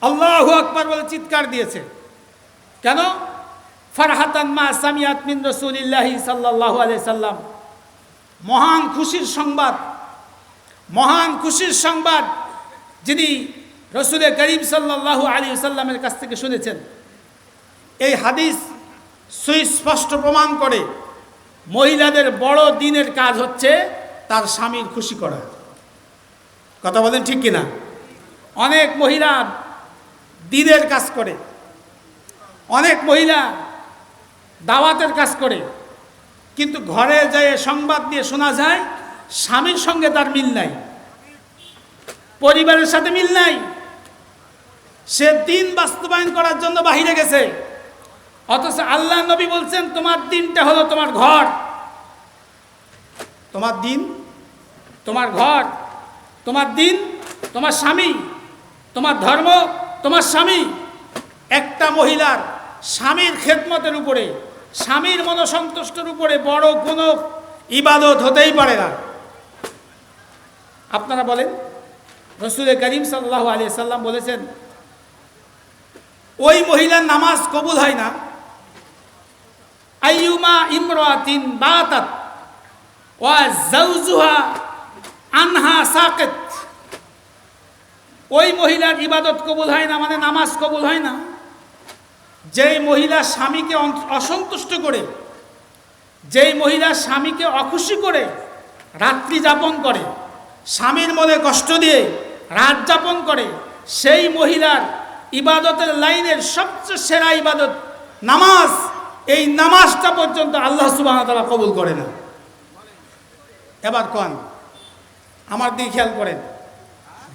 আল্লাহ আকবার বলে চিৎকার দিয়েছে। কেন? ফারহাতান মা সামিয়াত মিন রসুলিল্লাহি আলাইহি সাল্লাম। মহান খুশির সংবাদ। মহান খুশির সংবাদ যিনি রসুলে করিম সাল্লাল্লাহু আলী সাল্লামের কাছ থেকে শুনেছেন। এই হাদিস সুস্পষ্ট প্রমাণ করে মহিলাদের বড় দিনের কাজ হচ্ছে তার স্বামীর খুশি করা। কথা বলেন ঠিক কিনা? অনেক মহিলা দিনের কাজ করে। অনেক মহিলা দাওয়াতের কাজ করে। কিন্তু ঘরে যেয়ে সংবাদ দিয়ে শোনা যায়, স্বামীর সঙ্গে তার মিল নাই। পরিবারের সাথে মিল নাই। সে দিন বাস্তবায়ন করার জন্য বাহিরে গেছে। অথচ আল্লাহ নবী বলছেন, তোমার দিনটা হলো তোমার ঘর। তোমার দিন তোমার ঘর। তোমার দিন তোমার স্বামী। তোমার ধর্ম তোমার স্বামী একটা মহিলার স্বামীর খেদমতের উপরে, স্বামীর মনসন্তুষ্টের উপরে বড় কোনো ইবাদত হতেই পারে না। আপনারা বলেন রসুল করিম সাল্লাহ আলি সাল্লাম বলেছেন, ওই মহিলার নামাজ কবুল হয় না। আইয়ুমা ইমরাতিন বাতাত ওয়া জাউজুহা আনহা সাকেত। ওই মহিলার ইবাদত কবুল হয় না মানে নামাজ কবুল হয় না। যেই মহিলা স্বামীকে অসন্তুষ্ট করে, যেই মহিলা স্বামীকে অখুশি করে, রাত্রি যাপন করে, স্বামীর মনে কষ্ট দিয়ে রাত যাপন করে, সেই মহিলার ইবাদতের লাইনের সবচেয়ে সেরা ইবাদত নামাজ। এই নামাজটা পর্যন্ত আল্লাহ সুবাহ তারা কবুল করে না। এবার কন, আমার দিকে খেয়াল করেন।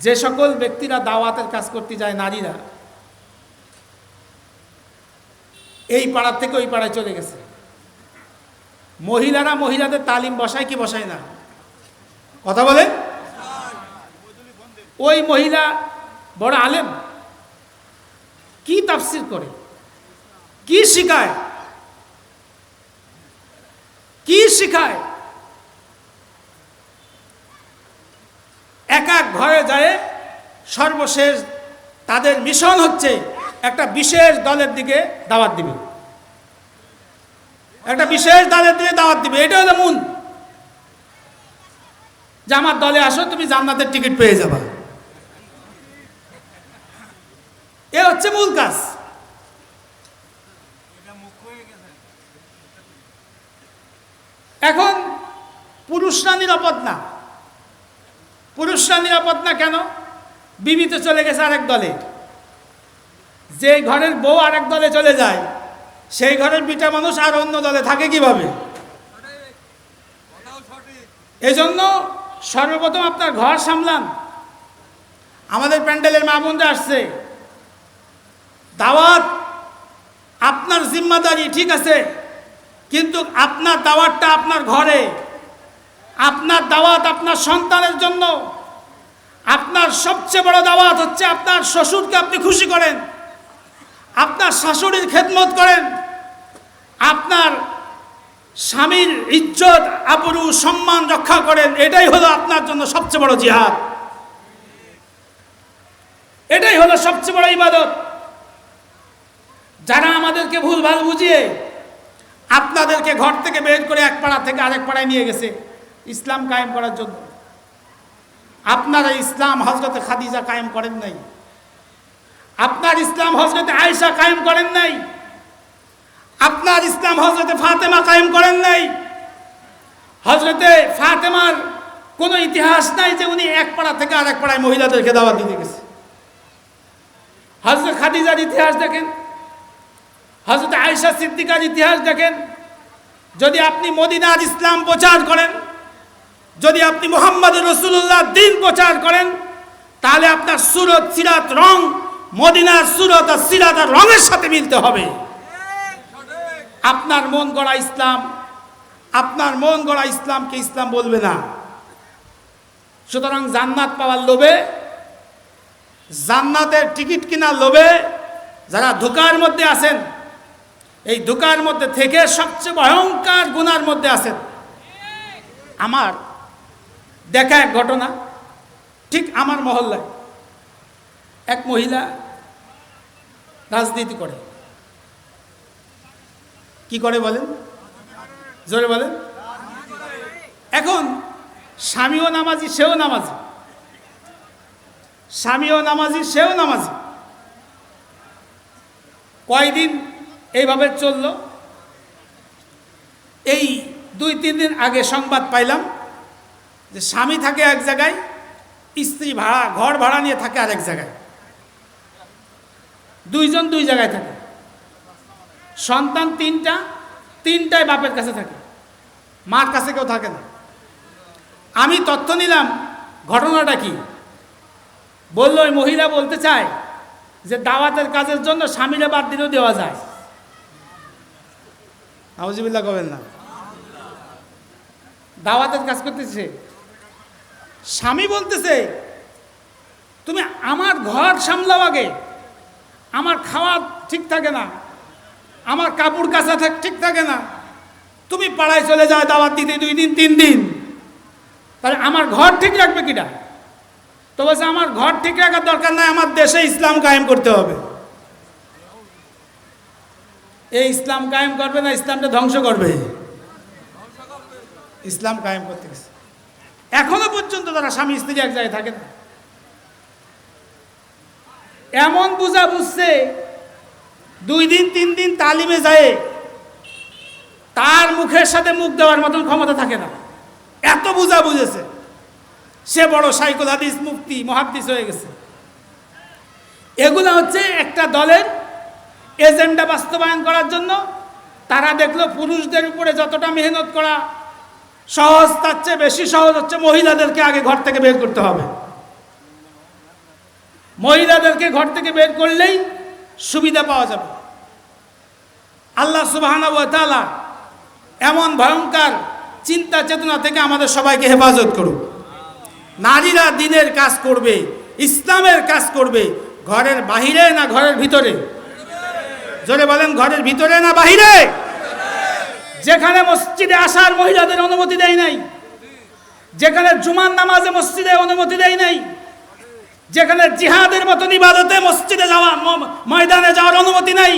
যে সকল ব্যক্তিরা দাওয়াতের কাজ করতে যায় নারীরা, এই পাড়ার থেকে ওই পাড়ায় চলে গেছে। মহিলারা মহিলাদের তালিম বসায় কি বসায় না? কথা বলে? ওই মহিলা বড় আলেম, কি তাফসির করে? কি শিখায়? কি শিখায়? এক এক ঘরে যায়, সর্বশেষ তাদের মিশন হচ্ছে একটা বিশেষ দলের দিকে দাওয়াত দিবে। একটা বিশেষ দলের দিকে দাওয়াত দিবে এটা হলো মূল। যে আমার দলে আসো, তুমি জান্নাতের টিকিট পেয়ে যাবা। এ হচ্ছে মূল কাজ। এখন পুরুষরা নিরাপদ না। পুরুষরা নিরাপদ না কেন? বিবি তো চলে গেছে আরেক দলে। যে ঘরের বউ আরেক দলে চলে যায়, সেই ঘরের বিটা মানুষ আর অন্য দলে থাকে কীভাবে? এজন্য সর্বপ্রথম আপনার ঘর সামলান। আমাদের প্যান্ডেলের মা বোনরা আসছে। দাওয়াত আপনার জিম্মাদারি, ঠিক আছে? কিন্তু আপনার দাওয়াতটা আপনার ঘরে। আপনার দাওয়াত আপনার সন্তানের জন্য। আপনার সবচেয়ে বড় দাওয়াত হচ্ছে আপনার শ্বশুরকে আপনি খুশি করেন। আপনার শাশুড়ির খেদমত করেন। আপনার স্বামীর ইজ্জত, আবরু, সম্মান রক্ষা করেন। এটাই হলো আপনার জন্য সবচেয়ে বড় জিহাদ। এটাই হলো সবচেয়ে বড় ইবাদত। যারা আমাদেরকে ভুল ভালো বুঝিয়ে আপনাদেরকে ঘর থেকে বের করে এক পাড়া থেকে আরেক পাড়ায় নিয়ে গেছে। ইসলাম কায়েম করার জন্য। আপনারা ইসলাম হজরতে খাদিজা কায়েম করেন নাই। আপনার ইসলাম হজরতে আয়েশা কায়েম করেন নাই। আপনার ইসলাম হজরতে ফাতেমা কায়েম করেন নাই। হজরতে ফাতেমার কোনো ইতিহাস নাই যে উনি এক পাড়া থেকে আরেক পাড়ায় মহিলাদেরকে দাওয়াত দিতে গেছে। হজরত খাদিজার ইতিহাস দেখেন, হজরত আয়েশা সিদ্দিকার ইতিহাস দেখেন। যদি আপনি মদিনার ইসলাম প্রচার করেন যদি আপনি মোহাম্মদ রসুল্লাহ দিন প্রচার করেন, তাহলে আপনার সুরত, সিরাত, রং, মদিনার সুরত আর সিরাত আর রঙের সাথে মিলতে হবে। আপনার মন গড়া ইসলাম, আপনার মন গড়া ইসলামকে ইসলাম বলবে না। সুতরাং জান্নাত পাওয়ার লোভে, জান্নাতের টিকিট কেনার লোভে যারা ধোকার মধ্যে আছেন, এই ধোকার মধ্যে থেকে সবচেয়ে ভয়ঙ্কর গুনার মধ্যে আছেন। আমার দেখা এক ঘটনা, ঠিক আমার মহল্লায় এক মহিলা রাজনীতি করে। কি করে বলেন? জোরে বলেন। এখন স্বামীও নামাজি, সেও নামাজি। স্বামীও নামাজি, সেও নামাজি। কয়দিন এইভাবে চলল? এই দুই, তিন দিন আগে সংবাদ পাইলাম যে স্বামী থাকে এক জায়গায়, স্ত্রী ভাড়া, ঘর ভাড়া নিয়ে থাকে আরেক জায়গায়। দুইজন দুই জায়গায় থাকে। সন্তান তিনটা তিনটায় বাপের কাছে থাকে। মার কাছে কেউ থাকে না। আমি তথ্য নিলাম, ঘটনাটা কি? বলল, ওই মহিলা বলতে চায় যে দাওয়াতের কাজের জন্য স্বামীরা বাদ দিলেও দেওয়া যায়। আউজিবিল্লা করবেন না। দাওয়াতের কাজ করতেছে স্বামী বলতেছে, তুমি আমার ঘর সামলাও আগে। আমার খাওয়া ঠিক থাকে না। আমার কাপড় কাচা ঠিক থাকে না। তুমি পাড়ায় চলে যাও, দাওয়াত দিতে দুই দিন, তিন দিন। তাহলে আমার ঘর ঠিক রাখবে কিটা তো বলছে, আমার ঘর ঠিক রাখার দরকার নাই, আমার দেশে ইসলাম কায়েম করতে হবে। এই ইসলাম কায়েম করবে না, ইসলামটা ধ্বংস করবে। ইসলাম কায়েম করতে গেছে। এখনও পর্যন্ত তারা স্বামী স্ত্রী এক জায়গায় থাকে না। এমন বুঝা বুঝছে, দুই দিন, তিন দিন তালিমে যায়, তার মুখের সাথে মুখ দেওয়ার মতন ক্ষমতা থাকে না। এত বুঝা বুঝেছে, সে বড় সাইকুল হাদিস মুক্তি মহাদিস হয়ে গেছে। এগুলো হচ্ছে একটা দলের এজেন্ডা বাস্তবায়ন করার জন্য তারা দেখল পুরুষদের উপরে যতটা মেহনত করা সহজ তার চেয়ে বেশি সহজ হচ্ছে মহিলাদেরকে আগে ঘর থেকে বের করতে হবে। মহিলাদেরকে ঘর থেকে বের করলেই সুবিধা পাওয়া যাবে। আল্লাহ সুবাহানা এমন ভয়ঙ্কর চিন্তা চেতনা থেকে আমাদের সবাইকে হেফাজত করুক। নারীরা দিনের কাজ করবে, ইসলামের কাজ করবে, ঘরের বাহিরে না ঘরের ভিতরে? জোরে বলেন, ঘরের ভিতরে না বাহিরে? যেখানে মসজিদে আসার মহিলাদের অনুমতি দেয় নাই, যেখানে জুমার নামাজে মসজিদে অনুমতি দেয় নাই, যেখানে জিহাদের মতন ইবাদতে মসজিদে যাওয়া ময়দানে যাওয়ার অনুমতি নাই,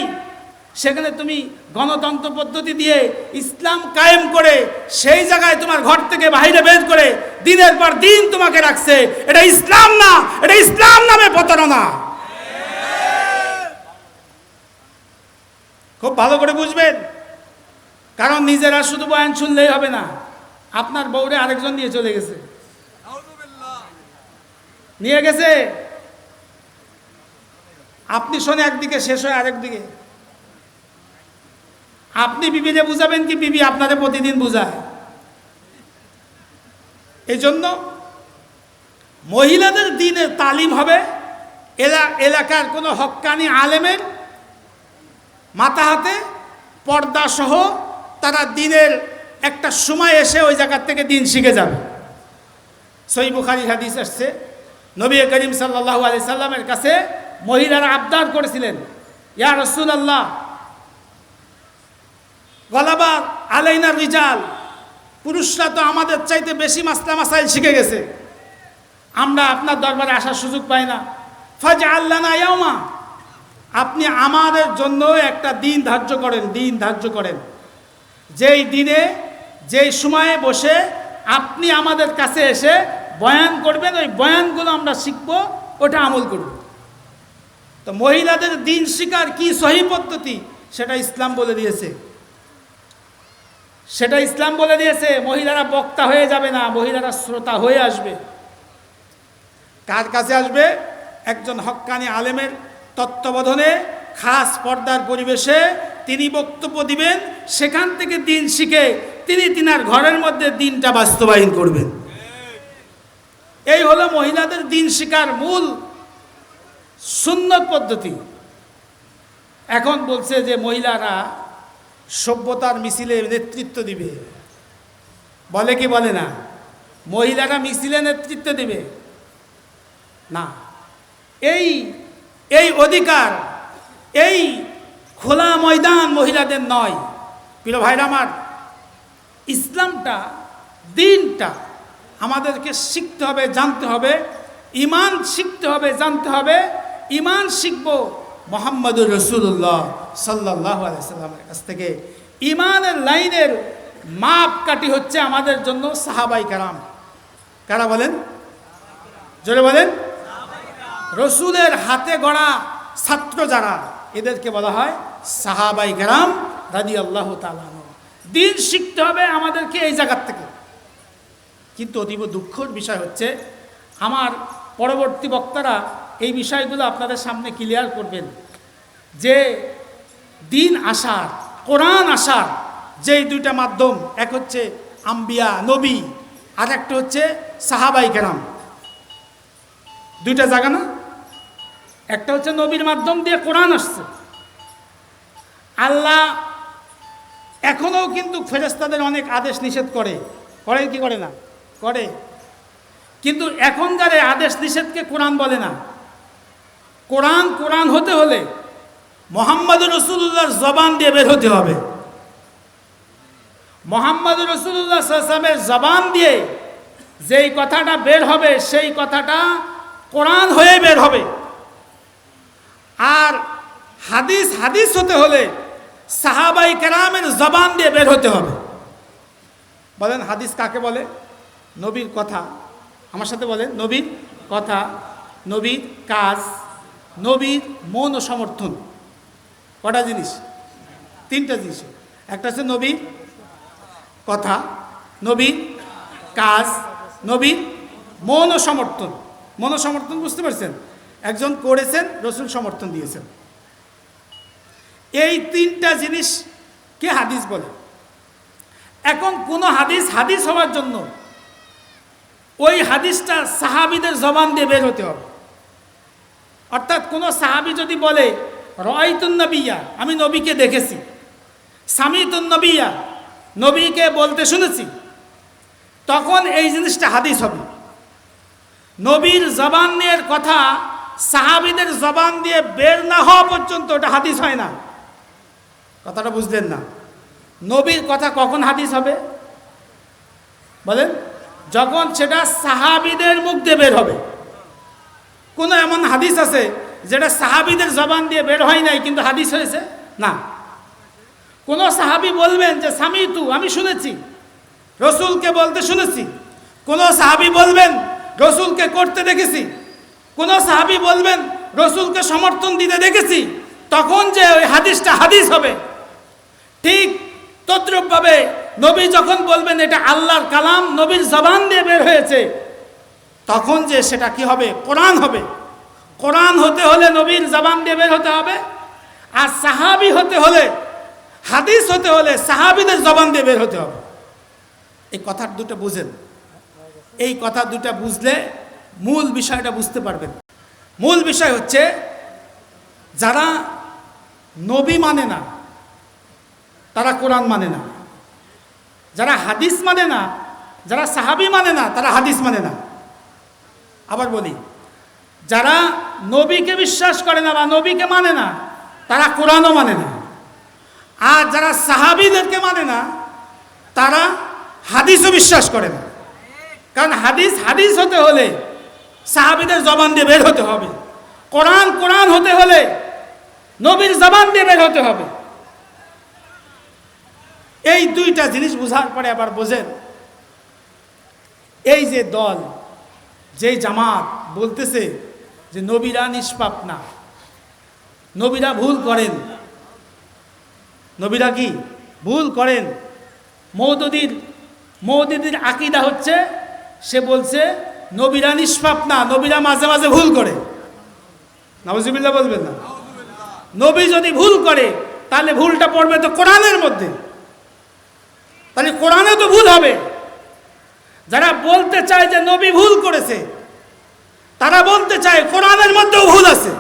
সেখানে তুমি গণতন্ত্র পদ্ধতি দিয়ে ইসলাম কায়েম করে সেই জায়গায় তোমার ঘর থেকে বাইরে বের করে দিনের পর দিন তোমাকে রাখছে। এটা ইসলাম না, এটা ইসলাম নামে প্রতারণা। খুব ভালো করে বুঝবেন? কারণ নিজেরা শুধু বয়ান শুনলেই হবে না। আপনার বউরে আরেকজন নিয়ে চলে গেছে। নিয়ে গেছে? আপনি শোনে একদিকে, শেষ হয় আরেক দিকে আপনি বিবিরে বুঝাবেন কি বিবি আপনারে প্রতিদিন বুঝায়? এই জন্য মহিলাদের দিনের তালিম হবে। এলা, এলাকার কোনো হক্কানি আলেমের মাথা হাতে পর্দা সহ তারা দিনের একটা সময় এসে ওই জায়গার থেকে দিন শিখে যাবে। সই বুখারি হাদিস আসছে, নবী করিম সাল্লাহ আলি সাল্লামের কাছে মহিলারা আবদার করেছিলেন, ইয়া রসুল আল্লাহ গলাবার আলাইনার রিজাল, পুরুষরা তো আমাদের চাইতে বেশি মাসলা মাসাইল শিখে গেছে। আমরা আপনার দরবারে আসার সুযোগ পাই না। ফাজ আল্লাহ না ইয়ামা আপনি আমাদের জন্য একটা দিন ধার্য করেন, দিন ধার্য করেন। যেই দিনে, যেই সময়ে বসে আপনি আমাদের কাছে এসে বয়ান করবেন, ওই বয়ানগুলো আমরা শিখব, ওটা আমল করব। তো মহিলাদের দিন শিকার কি সহি পদ্ধতি, সেটা ইসলাম বলে দিয়েছে। সেটা ইসলাম বলে দিয়েছে, মহিলারা বক্তা হয়ে যাবে না, মহিলারা শ্রোতা হয়ে আসবে। কার কাছে আসবে? একজন হক্কানি আলেমের তত্ত্বাবধানে খাস পর্দার পরিবেশে তিনি বক্তব্য দিবেন, সেখান থেকে দিন শিখে তিনি তিনার ঘরের মধ্যে দিনটা বাস্তবায়ন করবেন। এই হলো মহিলাদের দিন শিকার মূল সুন্নত পদ্ধতি। এখন বলছে যে মহিলারা সভ্যতার মিছিলে নেতৃত্ব দিবে। বলে কি বলে না? মহিলারা মিছিলে নেতৃত্ব দিবে। না। এই এই অধিকার এই খোলা ময়দান মহিলাদের নয়। প্রিয় ভাইরা আমার, ইসলামটা, দিনটা আমাদেরকে শিখতে হবে, জানতে হবে। ইমান শিখতে হবে, জানতে হবে। ইমান শিখব মোহাম্মদুর রসুল্লাহ সাল্লাহ আলাইসাল্লামের কাছ থেকে। ইমানের লাইনের মাপ কাটি হচ্ছে আমাদের জন্য সাহাবাই কারাম। কারা বলেন? জোরে বলেন। রসুলের হাতে গড়া ছাত্র যারা এদেরকে বলা হয় সাহাবাই গ্রাম রাজি আল্লাহ দিন শিখতে হবে আমাদেরকে এই জায়গার থেকে। কিন্তু অতীব দুঃখের বিষয় হচ্ছে, আমার পরবর্তী বক্তারা এই বিষয়গুলো আপনাদের সামনে ক্লিয়ার করবেন যে দিন আসার, কোরআন আসার যেই দুইটা মাধ্যম, এক হচ্ছে আম্বিয়া, নবী, আর একটা হচ্ছে সাহাবাই গ্রাম দুইটা জায়গা না? একটা হচ্ছে নবীর মাধ্যম দিয়ে কোরআন আসছে। আল্লাহ এখনও কিন্তু ফেরেস্তাদের অনেক আদেশ নিষেধ করে। করে কি করে না? করে। কিন্তু এখনকার আদেশ নিষেধকে কোরআন বলে না। কোরআন কোরআন হতে হলে মোহাম্মদ রসুল্লাহর জবান দিয়ে বের হতে হবে। মোহাম্মদ রসুল্লাহ সাল্লামের জবান দিয়ে যেই কথাটা বের হবে, সেই কথাটা কোরআন হয়ে বের হবে। আর হাদিস হাদিস হতে হলে সাহাবাই কেরামের জবান দিয়ে বের হতে হবে। বলেন, হাদিস কাকে বলে? নবীর কথা। আমার সাথে বলেন, নবীর কথা, নবীর কাজ, নবীর মন ও সমর্থন। কটা জিনিস? তিনটা জিনিস। একটা হচ্ছে নবীর কথা, নবীর কাজ, নবীর মন ও সমর্থন। মন ও সমর্থন বুঝতে পারছেন? একজন করেছেন, রসুল সমর্থন দিয়েছেন। এই তিনটা জিনিস কে হাদিস বলে? এখন কোন হাদিস হাদিস হওয়ার জন্য ওই হাদিসটা সাহাবিদের জবান দিয়ে বের হতে হবে। অর্থাৎ কোন সাহাবি যদি বলে রয়তুন্নবিয়া আমি নবীকে দেখেছি। সামিতুন নবিয়া, নবীকে বলতে শুনেছি। তখন এই জিনিসটা হাদিস হবে। নবীর জবানের কথা সাহাবিদের জবান দিয়ে বের না হওয়া পর্যন্ত ওটা হাদিস হয় না। কথাটা বুঝলেন না। নবীর কথা কখন হাদিস হবে? বলেন, যখন সেটা সাহাবিদের মুখ দিয়ে বের হবে। কোনো এমন হাদিস আছে যেটা সাহাবিদের জবান দিয়ে বের হয় নাই কিন্তু হাদিস হয়েছে? না। কোন সাহাবি বলবেন যে, স্বামী তু, আমি শুনেছি। রসুলকে বলতে শুনেছি। কোন সাহাবি বলবেন, রসুলকে করতে দেখেছি। কোন সাহাবি বলবেন, রসুলকে সমর্থন দিতে দেখেছি, তখন যে ওই হাদিসটা হাদিস হবে। ঠিক তদ্রুপভাবে নবী যখন বলবেন, এটা আল্লাহর কালাম, নবীর জবান দিয়ে বের হয়েছে, তখন যে সেটা কি হবে? কোরআন হবে। কোরআন হতে হলে নবীর জবান দিয়ে বের হতে হবে, আর সাহাবি হতে হলে, হাদিস হতে হলে সাহাবিদের জবান দিয়ে বের হতে হবে। এই কথার দুটো বুঝেন। এই কথা দুটা বুঝলে মূল বিষয়টা বুঝতে পারবেন। মূল বিষয় হচ্ছে, যারা নবী মানে না, তারা কোরআন মানে না। যারা হাদিস মানে না, যারা সাহাবি মানে না, তারা হাদিস মানে না। আবার বলি, যারা নবীকে বিশ্বাস করে না বা নবীকে মানে না, তারা কোরআনও মানে না। আর যারা সাহাবিদেরকে মানে না, তারা হাদিসও বিশ্বাস করে না। কারণ হাদিস হাদিস হতে হলে সাহাবিদের জবান দিয়ে বের হতে হবে। কোরআন কোরআন হতে হলে নবীর জবান দিয়ে বের হতে হবে। এই দুইটা জিনিস বোঝার পরে আবার বোঝেন, এই যে দল যে জামাত বলতেছে যে নবীরা নিষ্পাপ না, নবীরা ভুল করেন। নবীরা কি? ভুল করেন। মৌদুদির মৌদুদির আকিদা হচ্ছে, সে বলছে নবীরা নিষ্পাপ না, নবীরা মাঝে মাঝে ভুল করে। নবজিবিল্লা বলবেন না? নবী যদি ভুল করে, তাহলে ভুলটা পড়বে তো কোরআনের মধ্যে। তাহলে কোরআনে তো ভুল হবে। যারা বলতে চায় যে নবী ভুল করেছে, তারা বলতে চায় কোরআনের মধ্যেও ভুল আছে।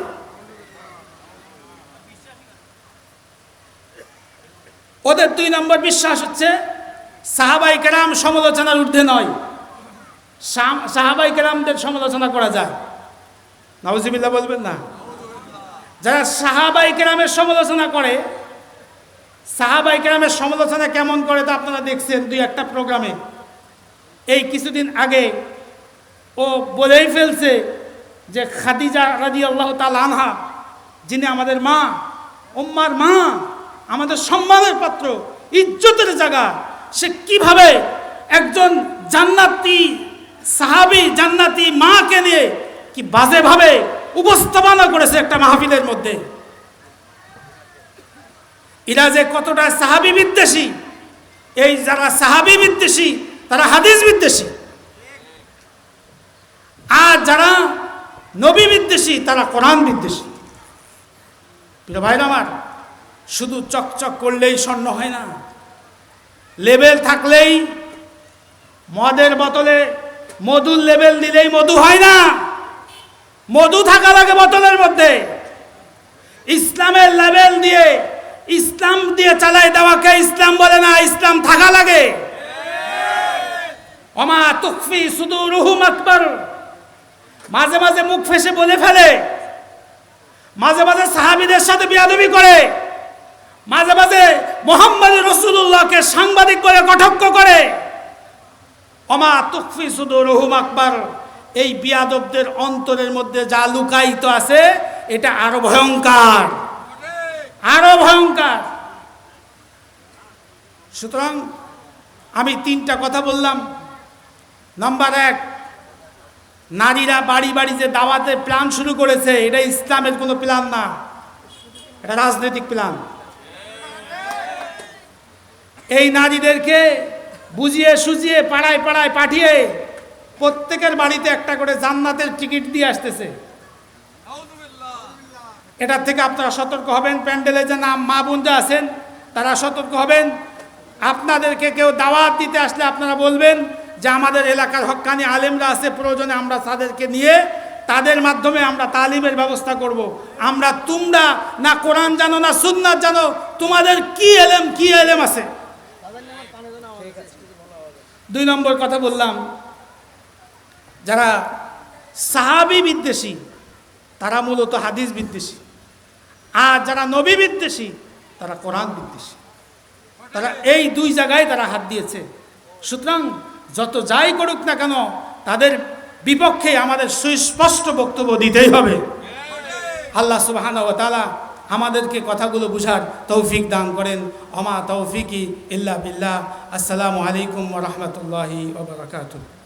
ওদের দুই নম্বর বিশ্বাস হচ্ছে, সাহাবাই কেরাম সমালোচনার ঊর্ধ্বে নয়। সাহাবাই কেরামদের সমালোচনা করা যায়। নওয়াজিবিল্লা বলবেন না। যারা সাহাবাই কেরামের সমালোচনা করে, সাহাবাই কেরামের সমালোচনা কেমন করে তা আপনারা দেখছেন দুই একটা প্রোগ্রামে। এই কিছুদিন আগে ও বলেই ফেলছে যে খাদিজা রাজি আল্লাহ আনহা, যিনি আমাদের মা, উম্মার মা, আমাদের সম্মানের পাত্র, ইজ্জতের জায়গা, সে কীভাবে একজন জান্নাতি সাহাবি জান্নাতি মাকে নিয়ে কি বাজেভাবে উপস্থাপনা করেছে একটা মাহফিলের মধ্যে। এরা যে কতটা সাহাবি বিদ্বেষী, এই যারা সাহাবি বিদ্বেষী, তারা হাদিস বিদ্বেষী। আর যারা নবী বিদ্বেষী, তারা কোরআন বিদ্বেষী। প্রিয় ভাইরা আমার, শুধু চকচক করলেই স্বর্ণ হয় না। লেবেল থাকলেই মদের বোতলে মধুর লেবেল দিলেই মধু হয় না। মধু থাকা লাগে বোতলের মধ্যে। ইসলামের লেবেল দিয়ে, ইসলাম দিয়ে চালাই দেওয়াকে ইসলাম বলে না? ইসলাম থাকা লাগে। অমা তুকফি শুধু রুহুম আকবর মাঝে মাঝে মুখ ফেসে বলে ফেলে। মাঝে মাঝে সাহাবিদের সাথে বিয়াদবি করে। মাঝে মাঝে মোহাম্মদ রসুল্লাহকে সাংবাদিক বলে কটাক্ষ করে। অমা তুকফি শুধু রহুম আকবর। এই বিয়াদবদের অন্তরের মধ্যে যা লুকায়িত আছে, এটা আরও ভয়ঙ্কর। আরও ভয়ঙ্কর। সুতরাং আমি তিনটা কথা বললাম। নাম্বার এক, নারীরা বাড়ি বাড়ি যে দাওয়াতে প্ল্যান শুরু করেছে, এটা ইসলামের কোনো প্ল্যান না। এটা রাজনৈতিক প্ল্যান। এই নারীদেরকে বুঝিয়ে সুজিয়ে পাড়ায় পাড়ায় পাঠিয়ে প্রত্যেকের বাড়িতে একটা করে জান্নাতের টিকিট দিয়ে আসতেছে। এটার থেকে আপনারা সতর্ক হবেন, প্যান্ডেলে যে নাম মা বোনরা আছেন, তারা সতর্ক হবেন। আপনাদেরকে কেউ দাওয়াত দিতে আসলে আপনারা বলবেন যে আমাদের এলাকার হক্কানি আলেমরা আছে, প্রয়োজনে আমরা তাদেরকে নিয়ে তাদের মাধ্যমে আমরা তালিমের ব্যবস্থা করব। আমরা তোমরা না কোরআন জানো, না সুন্নাত জানো, তোমাদের কি এলেম কি এলেম আছে? দুই নম্বর কথা বললাম, যারা সাহাবি বিদ্বেষী, তারা মূলত হাদিস বিদ্বেষী। আর যারা নবী বিদ্বেষী, তারা কোরআন বিদ্বেষী। তারা এই দুই জায়গায় তারা হাত দিয়েছে। সুতরাং যত যাই করুক না কেন, তাদের বিপক্ষে আমাদের সুস্পষ্ট বক্তব্য দিতেই হবে। আল্লাহ সুবাহান ও তালা আমাদেরকে কথাগুলো বুঝার তৌফিক দান করেন। অমা তৌফিকি ইল্লা বিল্লাহ। আসসালামু আলাইকুম রহমতুল্লাহি ওবরাকাতুহ